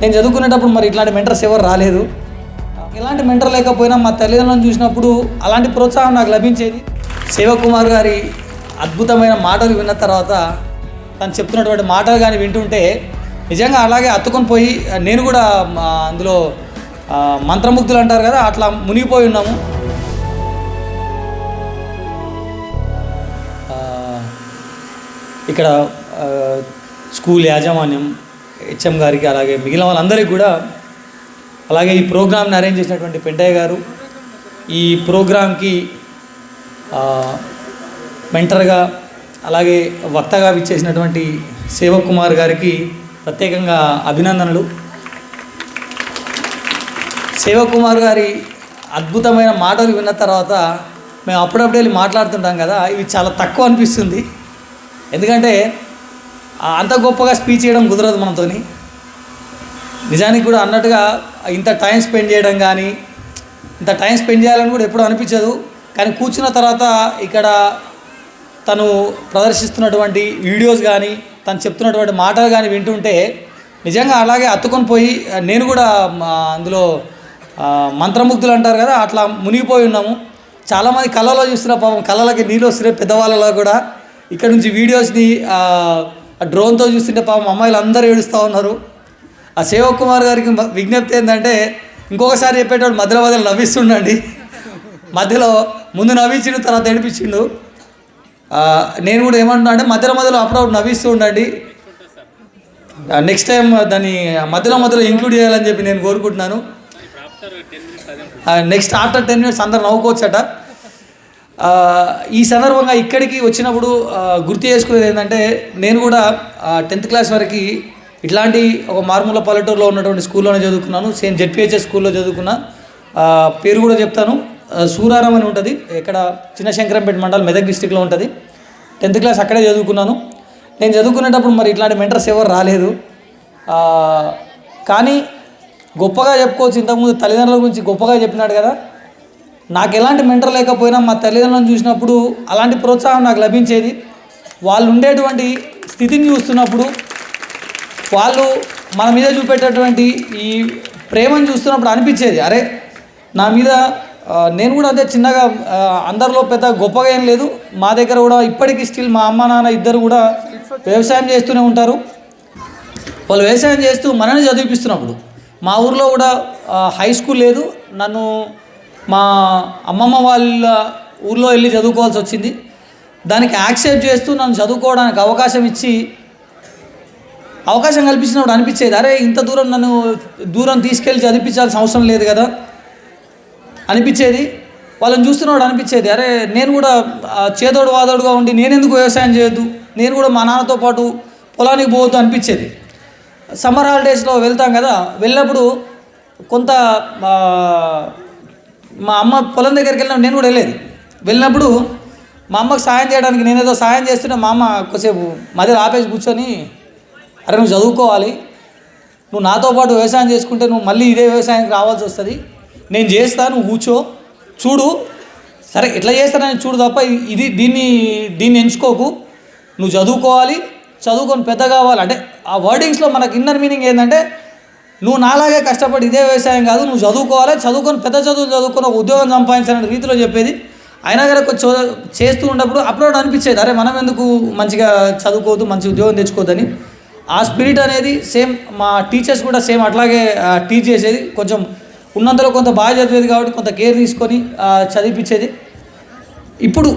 నేను చదువుకునేటప్పుడు మరి ఇట్లాంటి మెంటర్స్ ఎవరు రాలేదు. ఇలాంటి మెంటర్ లేకపోయినా మా తల్లిదండ్రులను చూసినప్పుడు అలాంటి ప్రోత్సాహం నాకు లభించేది. శివకుమార్ గారి అద్భుతమైన మాటలు విన్న తర్వాత తను చెప్తున్నటువంటి మాటలు కానీ వింటుంటే నిజంగా అలాగే అత్తుకొని పోయి నేను కూడా మా అందులో మంత్రముగ్ధులు అంటారు కదా అట్లా మునిగిపోయి ఉన్నాము. ఇక్కడ స్కూల్ యాజమాన్యం హెచ్ఎం గారికి అలాగే మిగిలిన వాళ్ళందరికీ కూడా అలాగే ఈ ప్రోగ్రామ్ని అరేంజ్ చేసినటువంటి పెంటయ్య గారు ఈ ప్రోగ్రాంకి మెంటర్గా అలాగే వక్తగా విచ్చేసినటువంటి శివకుమార్ గారికి ప్రత్యేకంగా అభినందనలు. శివకుమార్ గారి అద్భుతమైన మాటలు విన్న తర్వాత మేము అప్పుడప్పుడు వెళ్ళి మాట్లాడుతుంటాం కదా ఇవి చాలా తక్కువ అనిపిస్తుంది. ఎందుకంటే అంత గొప్పగా స్పీచ్ చేయడం కుదరదు మనతోని. నిజానికి కూడా అన్నట్టుగా ఇంత టైం స్పెండ్ చేయడం కానీ ఇంత టైం స్పెండ్ చేయాలని కూడా ఎప్పుడూ అనిపించదు. కానీ కూర్చున్న తర్వాత ఇక్కడ తను ప్రదర్శిస్తున్నటువంటి వీడియోస్ కానీ తను చెప్తున్నటువంటి మాటలు కానీ వింటుంటే నిజంగా అలాగే అత్తుకొని పోయి నేను కూడా అందులో మంత్రముగ్ధులు అంటారు కదా అట్లా మునిగిపోయి ఉన్నాము. చాలామంది కళ్ళలో చూస్తున్న పాపం కళలకి నీళ్ళు వస్తున్నాయి పెద్దవాళ్ళలో కూడా. ఇక్కడ నుంచి వీడియోస్ని ఆ డ్రోన్తో చూస్తుంటే పాపం అమ్మాయిలు అందరూ ఏడుస్తూ ఉన్నారు. ఆ శివకుమార్ గారికి విజ్ఞప్తి ఏంటంటే ఇంకొకసారి చెప్పేటప్పుడు మధ్యలో మధ్యలో నవ్విస్తుండండి. మధ్యలో ముందు నవ్వించిండు తర్వాత ఏడిపించిండు. నేను కూడా ఏమంటున్నా అంటే మధ్యలో మధ్యలో అప్పుడప్పుడు నవ్విస్తూ ఉండండి. నెక్స్ట్ టైం దాన్ని మధ్యలో మధ్యలో ఇంక్లూడ్ చేయాలని చెప్పి నేను కోరుకుంటున్నాను. నెక్స్ట్ ఆఫ్టర్ టెన్ మినిట్స్ అందరు నవ్వుకోవచ్చట. ఈ సందర్భంగా ఇక్కడికి వచ్చినప్పుడు గుర్తు చేసుకునేది ఏంటంటే నేను కూడా టెన్త్ క్లాస్ వరకు ఇట్లాంటి ఒక మార్మూల పల్లెటూరులో ఉన్నటువంటి స్కూల్లోనే చదువుకున్నాను. సేమ్ జెడ్పిహెచ్ఎస్ స్కూల్లో చదువుకున్నా పేరు కూడా చెప్తాను. సూరారం అని ఉంటుంది. ఇక్కడ చిన్న శంకరంపేట మండలం మెదక్ డిస్టిక్లో ఉంటుంది. టెన్త్ క్లాస్ అక్కడే చదువుకున్నాను. నేను చదువుకునేటప్పుడు మరి ఇట్లాంటి మెంటర్స్ ఎవరు రాలేదు. కానీ గొప్పగా చెప్పుకోవచ్చు. ఇంతకుముందు తల్లిదండ్రుల గురించి గొప్పగా చెప్పినాడు కదా. నాకు ఎలాంటి మెంటర్ లేకపోయినా మా తల్లిదండ్రులను చూసినప్పుడు అలాంటి ప్రోత్సాహం నాకు లభించేది. వాళ్ళు ఉండేటువంటి స్థితిని చూస్తున్నప్పుడు వాళ్ళు మన మీద చూపెట్టేటువంటి ఈ ప్రేమను చూస్తున్నప్పుడు అనిపించేది. అరే నా మీద నేను కూడా అదే చిన్నగా అందరిలో పెద్ద గొప్పగా ఏం లేదు. మా దగ్గర కూడా ఇప్పటికీ స్టిల్ మా అమ్మ నాన్న ఇద్దరు కూడా వ్యవసాయం చేస్తూనే ఉంటారు. వాళ్ళు వ్యవసాయం చేస్తూ మనని చదివిపిస్తున్నప్పుడు మా ఊర్లో కూడా హై స్కూల్ లేదు. నన్ను మా అమ్మమ్మ వాళ్ళ ఊర్లో వెళ్ళి చదువుకోవాల్సి వచ్చింది. దానికి యాక్సెప్ట్ చేస్తూ నన్ను చదువుకోవడానికి అవకాశం ఇచ్చి అవకాశం కల్పించినప్పుడు అనిపించేది అరే ఇంత దూరం నన్ను దూరం తీసుకెళ్ళి చదివించాల్సిన అవసరం లేదు కదా. అనిపించేది. వాళ్ళని చూస్తున్నప్పుడు అనిపించేది అరే నేను కూడా చేదోడు వాదోడుగా ఉండి నేను ఎందుకు వ్యవసాయం చేయొద్దు? నేను కూడా మా నాన్నతో పాటు పొలానికి పోవద్దు అనిపించేది. సమ్మర్ హాలిడేస్లో వెళ్తాం కదా వెళ్ళినప్పుడు కొంత మా అమ్మ పొలం దగ్గరికి వెళ్ళినా నేను కూడా వెళ్ళేది. వెళ్ళినప్పుడు మా అమ్మకు సాయం చేయడానికి నేనేదో సాయం చేస్తున్నా మా అమ్మ కొద్దిసేపు మధ్యలో ఆపేసి కూర్చొని అరే నువ్వు చదువుకోవాలి నువ్వు నాతో పాటు వ్యవసాయం చేసుకుంటే నువ్వు మళ్ళీ ఇదే వ్యవసాయానికి రావాల్సి వస్తుంది. నేను చేస్తా నువ్వు కూర్చో చూడు. సరే ఎట్లా చేస్తానని చూడు తప్ప ఇది దీన్ని దీన్ని ఎంచుకోకు. నువ్వు చదువుకోవాలి చదువుకొని పెద్ద కావాలి అంటే ఆ వర్డింగ్స్లో మనకు ఇన్నర్ మీనింగ్ ఏంటంటే నువ్వు నాలాగే కష్టపడి ఇదే వ్యవసాయం కాదు నువ్వు చదువుకోవాలి చదువుకొని పెద్ద చదువులు చదువుకొని ఒక ఉద్యోగం సంపాదించాలనే రీతిలో చెప్పేది. అయినా కనుక కొంచెం చేస్తూ ఉన్నప్పుడు అప్పుడు అనిపించేది అరే మనం ఎందుకు మంచిగా చదువుకోవద్దు మంచి ఉద్యోగం తెచ్చుకోవద్దని. ఆ స్పిరిట్ అనేది సేమ్ మా టీచర్స్ కూడా సేమ్ అట్లాగే టీచ్ చేసేది. కొంచెం ఉన్నంతలో కొంత బాగా చదివేది కాబట్టి కొంత కేర్ తీసుకొని చదివిపించేది. ఇప్పుడు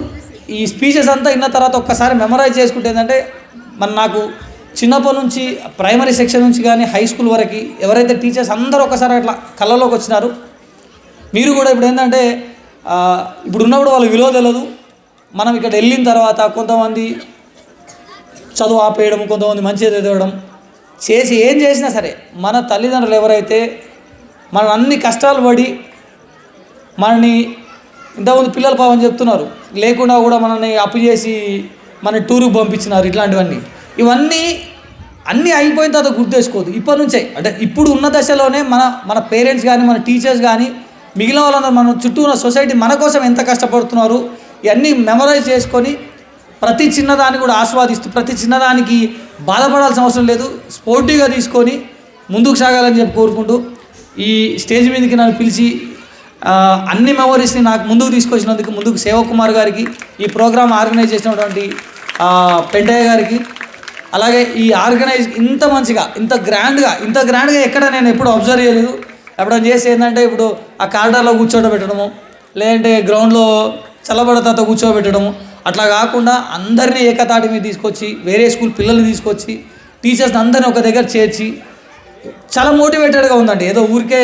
ఈ స్పీచెస్ అంతా విన్న తర్వాత ఒక్కసారి మెమరైజ్ చేసుకుంటే ఏంటంటే మన నాకు చిన్నప్పటి నుంచి ప్రైమరీ సెక్షన్ నుంచి కానీ హై స్కూల్ వరకు ఎవరైతే టీచర్స్ అందరూ ఒకసారి అట్లా కళ్ళలోకి వచ్చినారు మీరు కూడా ఇప్పుడు ఏంటంటే ఇప్పుడు ఉన్నప్పుడు వాళ్ళ విలువ తెలియదు మనం ఇక్కడ వెళ్ళిన తర్వాత కొంతమంది చదువు ఆపేయడం కొంతమంది మంచిగా చదవడం చేసి ఏం చేసినా సరే మన తల్లిదండ్రులు ఎవరైతే మన అన్ని కష్టాలు పడి మనని ఇంతకుముందు పిల్లలు పాపం చెప్తున్నారు లేకుండా కూడా మనల్ని అప్పు చేసి మన టూరుకు పంపించినారు ఇట్లాంటివన్నీ. ఇవన్నీ అన్నీ అయిపోయిన తర్వాత గుర్తు ఇప్పటి నుంచే. అంటే ఇప్పుడు ఉన్న దశలోనే మన మన పేరెంట్స్ కానీ మన టీచర్స్ కానీ మిగిలిన వాళ్ళందరూ మన చుట్టూ ఉన్న సొసైటీ మన కోసం ఎంత కష్టపడుతున్నారు ఇవన్నీ మెమరైజ్ చేసుకొని ప్రతి చిన్నదాన్ని కూడా ఆస్వాదిస్తూ ప్రతి చిన్నదానికి బాధపడాల్సిన అవసరం లేదు. స్పోర్టివ్గా తీసుకొని ముందుకు సాగాలని చెప్పి కోరుకుంటూ ఈ స్టేజ్ మీదకి నన్ను పిలిచి అన్ని మెమరీస్ని నాకు ముందుకు తీసుకొచ్చినందుకు ముందుకు సేవకుమార్ గారికి ఈ ప్రోగ్రాం ఆర్గనైజ్ చేసినటువంటి పెండయ్య పెంటయ్య గారికి అలాగే ఈ ఆర్గనైజ్ ఇంత మంచిగా ఇంత గ్రాండ్గా ఇంత గ్రాండ్గా ఎక్కడ నేను ఎప్పుడు అబ్జర్వ్ చేయలేదు. ఎప్పుడైనా చేసి ఏంటంటే ఇప్పుడు ఆ కార్డర్లో కూర్చోబెట్టడము లేదంటే గ్రౌండ్లో చల్లబడతాతో కూర్చోబెట్టడము. అట్లా కాకుండా అందరినీ ఏకతాటి మీద తీసుకొచ్చి వేరే స్కూల్ పిల్లల్ని తీసుకొచ్చి టీచర్స్ని అందరినీ ఒక దగ్గర చేర్చి చాలా మోటివేటెడ్గా ఉందండి. ఏదో ఊరికే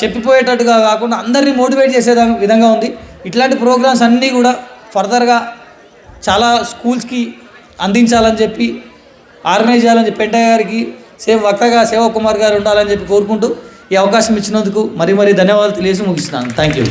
చెప్పిపోయేటట్టుగా కాకుండా అందరినీ మోటివేట్ చేసే విధంగా ఉంది. ఇట్లాంటి ప్రోగ్రామ్స్ అన్నీ కూడా ఫర్దర్గా చాలా స్కూల్స్కి అందించాలని చెప్పి ఆర్గనైజ్ చేయాలని చెప్పి పెంటయ్య గారికి సేమ్ వక్తగా సేవకుమార్ గారు ఉండాలని చెప్పి కోరుకుంటూ ఈ అవకాశం ఇచ్చినందుకు మరీ మరీ ధన్యవాదాలు తెలియజేసి ముగిస్తున్నాను. Thank you